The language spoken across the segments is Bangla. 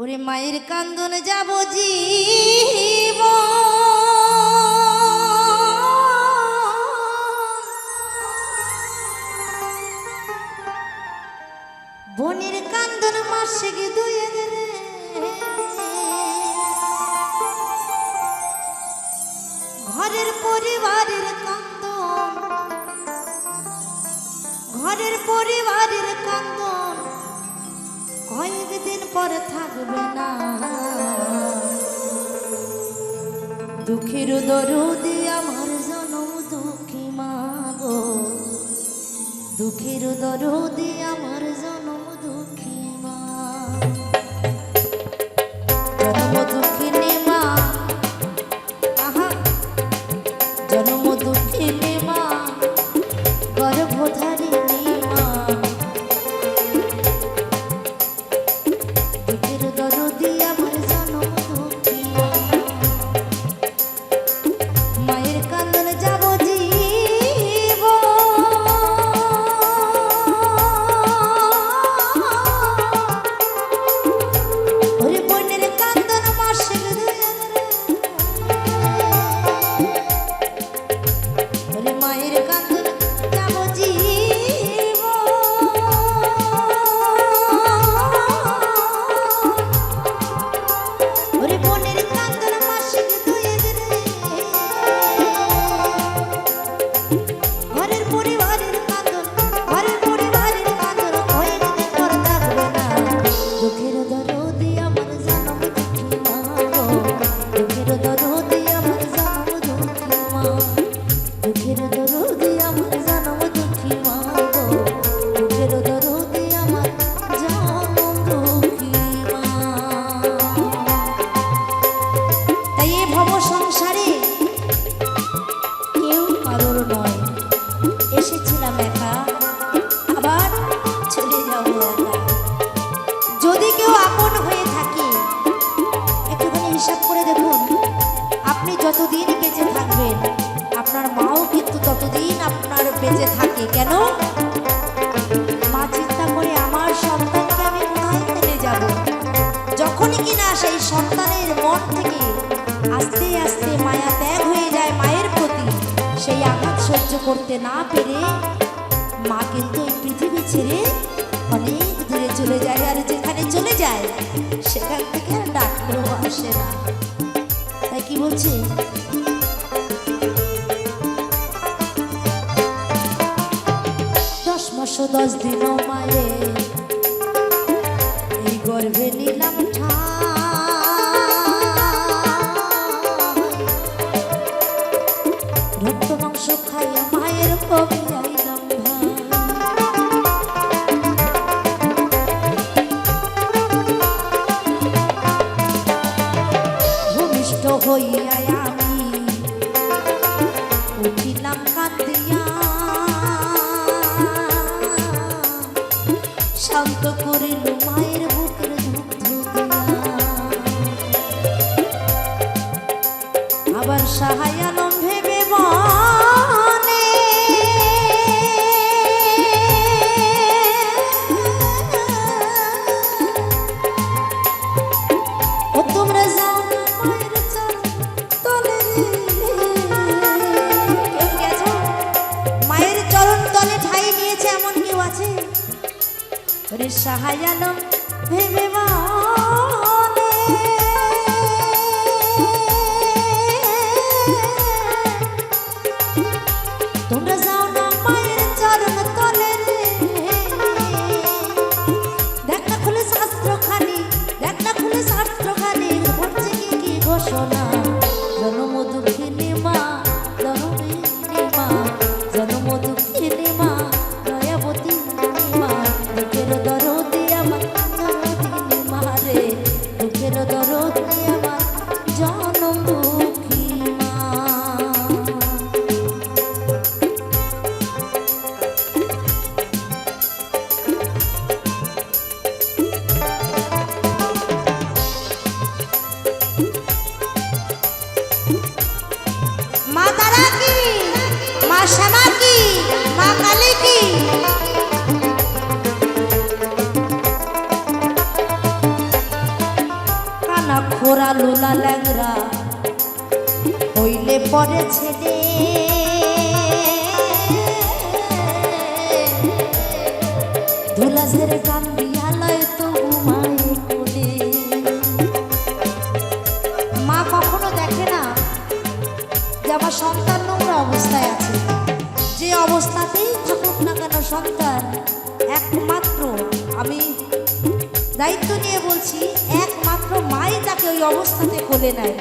ওরে মায়ের কান্দন যাব জীব। বনের কান্দন মাসে গে দুয়ে রে ঘরের পরিবারের কান্দন, ঘরের পরিবারের কান্দন। কয়েকদিন পরে থাকবে না। দুঃখের দরুদি আমার জনম দুঃখী মাগো দুঃখের দরুদি আমার জনম বেঁচে থাকবেন। আপনার মাও কিন্তু ততদিন আপনার বেঁচে থাকে, কেন? মা চিন্তা করে, আমার সন্তানকে আমি কোথায় ফেলে যাব? যখনই কিনা সেই সন্তানের মন থেকে আস্তে আস্তে মায়া ত্যাগ হয়ে যায় মায়ের প্রতি, সেই আঘাত সহ্য করতে না পেরে মা কিন্তু এই পৃথিবী ছেড়ে অনেক দূরে চলে যায় আর যেখানে চলে যায়, সেখান থেকে আর ডাকলেও আসে না। তাই কি বলছে? ও দশ দিন মায়ে, এই গর্ভে নিলাম রক্ত মাংস খাইয়া মায়ের কবি আইলাম ভূমিষ্ঠ হইয়া আমি উঠিলাম কান্দিয়া что ওরে সাহায় আলম ভেবে। বলে, লোলা ল্যাংরা হইলে পরে ছেলে। গান তো ঘুমায় মা কখনো দেখে না যে আমার সন্তান নোংরা অবস্থায় আছে। যে অবস্থাতেই থাকুক না কেন সন্তান, একমাত্র আমি দায়িত্ব নিয়ে বলছি ওই অবস্থাতে কোলে নেয়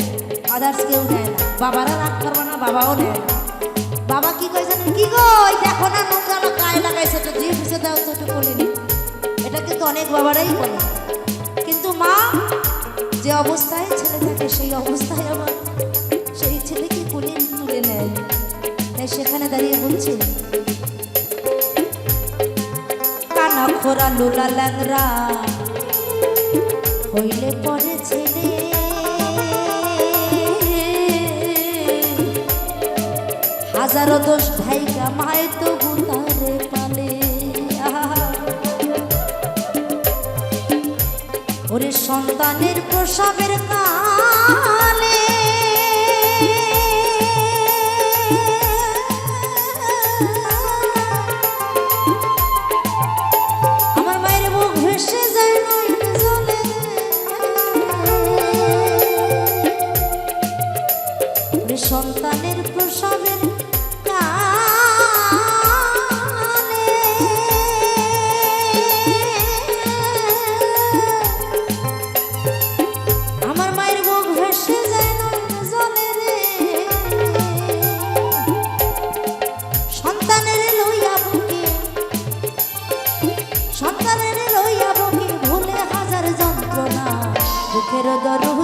আদার্স কেউ নেয় না। বাবারা রাগ করবে না, বাবাও নেয় না। বাবা কি কয় জানেন কি গো, ওই দেখো না নোংরা আমার গায়ে লাগাইছে তো দিয়ে ফুসে দাও তো একটু কোলে নি। এটা কিন্তু অনেক বাবারাই বলে। কিন্তু মা, যে অবস্থায় ছেলে থাকে, সেই অবস্থায় আমার সেই ছেলেকে কোলে তুলে নেয়। তাই সেখানে দাঁড়িয়ে বলছে, কানা খোরা লোলা ল্যাংরা হইলে পরে হাজারো দোষ ঢাইকা মায় তো গুতারে পালে। ওরে সন্তানের প্রসাবের কালে দুঃখের দরহুদি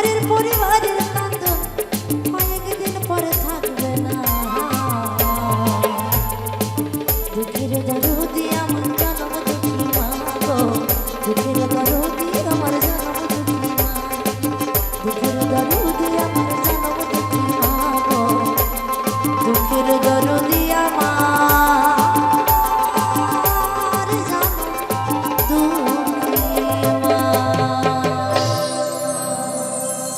ঘরের পরিবারের